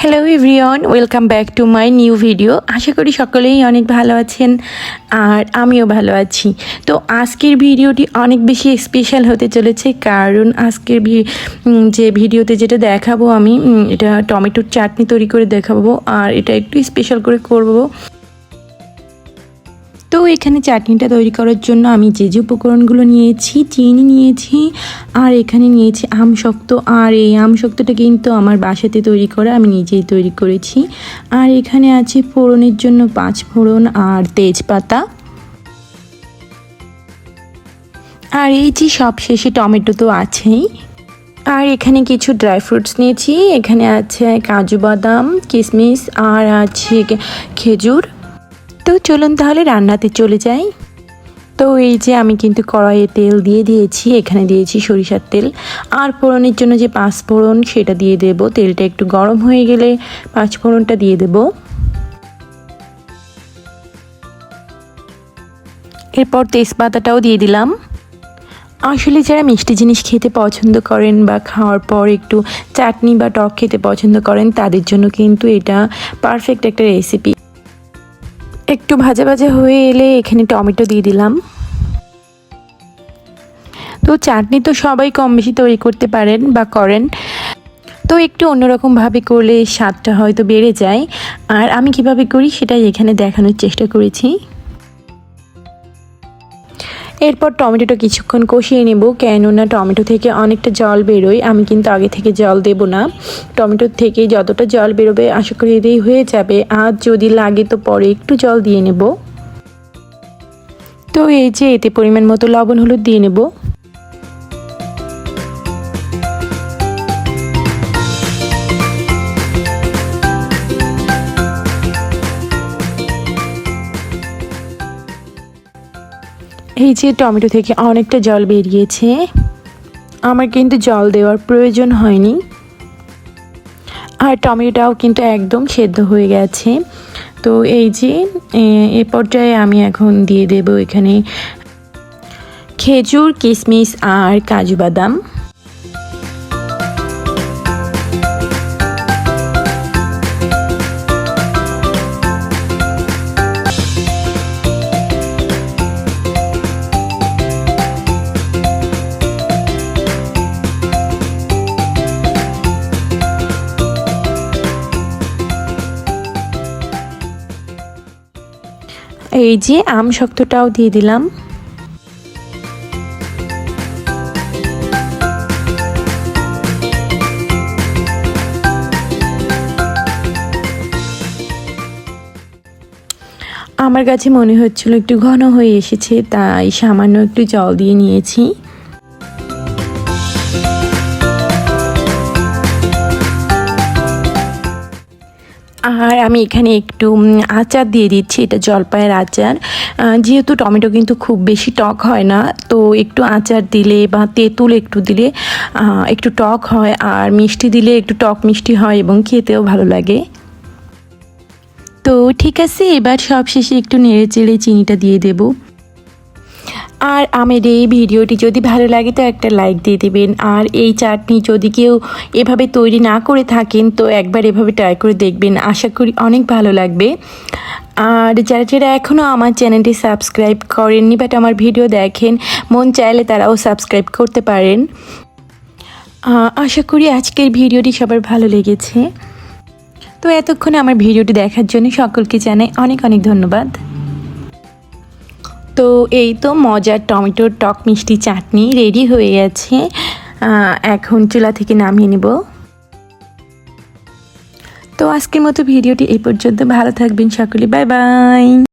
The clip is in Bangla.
Hello everyone welcome back to my new video আশা করি সকলেই অনেক ভালো আছেন আর আমিও ভালো আছি। তো আজকের ভিডিওটি অনেক বেশি স্পেশাল হতে চলেছে কারণ আজকের যে ভিডিওতে যেটা দেখাবো আমি এটা টমেটোর চাটনি তৈরি করে দেখাবো আর এটা একটু স্পেশাল করে করব। তো এখানে চাটনিটা তৈরি করার জন্য আমি যে যে উপকরণগুলো নিয়েছি, চিনি নিয়েছি, আর এখানে নিয়েছি আম শক্ত। আর এই আম শক্তটা কিন্তু আমার বাসাতে তৈরি করা আমি নিজেই তৈরি করেছি। আর এখানে আছে ফোড়নের জন্য পাঁচ ফোড়ন আর তেজপাতা। আর এই যে সব শেষে টমেটো তো আছেই। আর এখানে কিছু ড্রাই ফ্রুটস নিয়েছি। এখানে আছে কাজু বাদাম কিশমিশ আর আছে খেজুর। তো চলুন তাহলে রান্নাতে চলে যাই। তো এই যে আমি কিন্তু কড়াইয়ে তেল দিয়ে দিয়েছি, এখানে দিয়েছি সরিষার তেল। আর ফোড়নের জন্য যে পাঁচ ফোড়ন সেটা দিয়ে দেব। তেলটা একটু গরম হয়ে গেলে পাঁচ ফোড়নটা দিয়ে দেব। এরপর তেজপাতাটাও দিয়ে দিলাম। আসলে যারা মিষ্টি জিনিস খেতে পছন্দ করেন বা খাওয়ার পর একটু চাটনি বা টক খেতে পছন্দ করেন, তাদের জন্য কিন্তু এটা পারফেক্ট একটা রেসিপি একটু ভাজা ভাজা হয়ে এলে এখানে টমেটো দিয়ে দিলাম। তো চাটনি তো সবাই কম বেশি তৈরি করতে পারেন বা করেন। তো একটু অন্যরকমভাবে করলে স্বাদটা হয়তো বেড়ে যায়। আর আমি কীভাবে করি সেটাই এখানে দেখানোর চেষ্টা করেছি। এরপর টমেটোটা কিছুক্ষণ কষিয়ে নেব, কেননা টমেটো থেকে অনেকটা জল বেরোয়। আমি কিন্তু আগে থেকে জল দেব না। টমেটো থেকে যতটা জল বেরোবে, আশা করি এতেই হয়ে যাবে। আর যদি লাগে তো পরে একটু জল দিয়ে নেব। তো এই যে এতে পরিমাণ মতো লবণ হলুদ দিয়ে নেব। এই যে টমেটো থেকে অনেকটা জল বেরিয়েছে। আমার কিন্তু জল দেওয়ার প্রয়োজন হয়নি। আর টমেটোটাও কিন্তু একদম সেদ্ধ হয়ে গেছে। তো এই যে, এ- পর্যায়ে আমি এখন দিয়ে দেব এখানে খেজুর কিশমিশ আর কাজু বাদাম। এই যে আম শক্তটাও দিয়ে দিলাম। আমার কাছে মনে হচ্ছিল একটু ঘন হয়ে এসেছে, তাই সামান্য একটু জল দিয়ে নিয়েছি। আর আমি এখানে একটু আচার দিয়ে দিচ্ছি, এটা জলপাইয়ের আচার। যেহেতু টমেটো কিন্তু খুব বেশি টক হয় না, তো একটু আচার দিলে বা তেঁতুল একটু দিলে একটু টক হয়, আর মিষ্টি দিলে একটু টক মিষ্টি হয় এবং খেতেও ভালো লাগে। তো ঠিক আছে, এবার সব শেষে একটু নেড়ে চেড়ে চিনিটা দিয়ে দেবো। আর আমার এই ভিডিওটি যদি ভালো লাগে তো একটা লাইক দিয়ে দেবেন। আর এই চাটনি যদি কেউ এভাবে তৈরি না করে থাকেন তো একবার এভাবে ট্রাই করে দেখবেন। আশা করি অনেক ভালো লাগবে। আর যারা যারা এখনও আমার চ্যানেলটি সাবস্ক্রাইব করেননি বাট আমার ভিডিও দেখেন, মন চাইলে তারাও সাবস্ক্রাইব করতে পারেন। আশা করি আজকের ভিডিওটি সবার ভালো লেগেছে। তো এতক্ষণে আমার ভিডিওটি দেখার জন্য সকলকে জানাই অনেক অনেক ধন্যবাদ। তো এই তো মজার টমেটোর টক মিষ্টি চাটনি রেডি হয়ে গেছে। এখন চুলা থেকে নামিয়ে নেব। তো আজকের মতো ভিডিওটি এই পর্যন্ত। ভালো থাকবেন সকলে। Bye bye.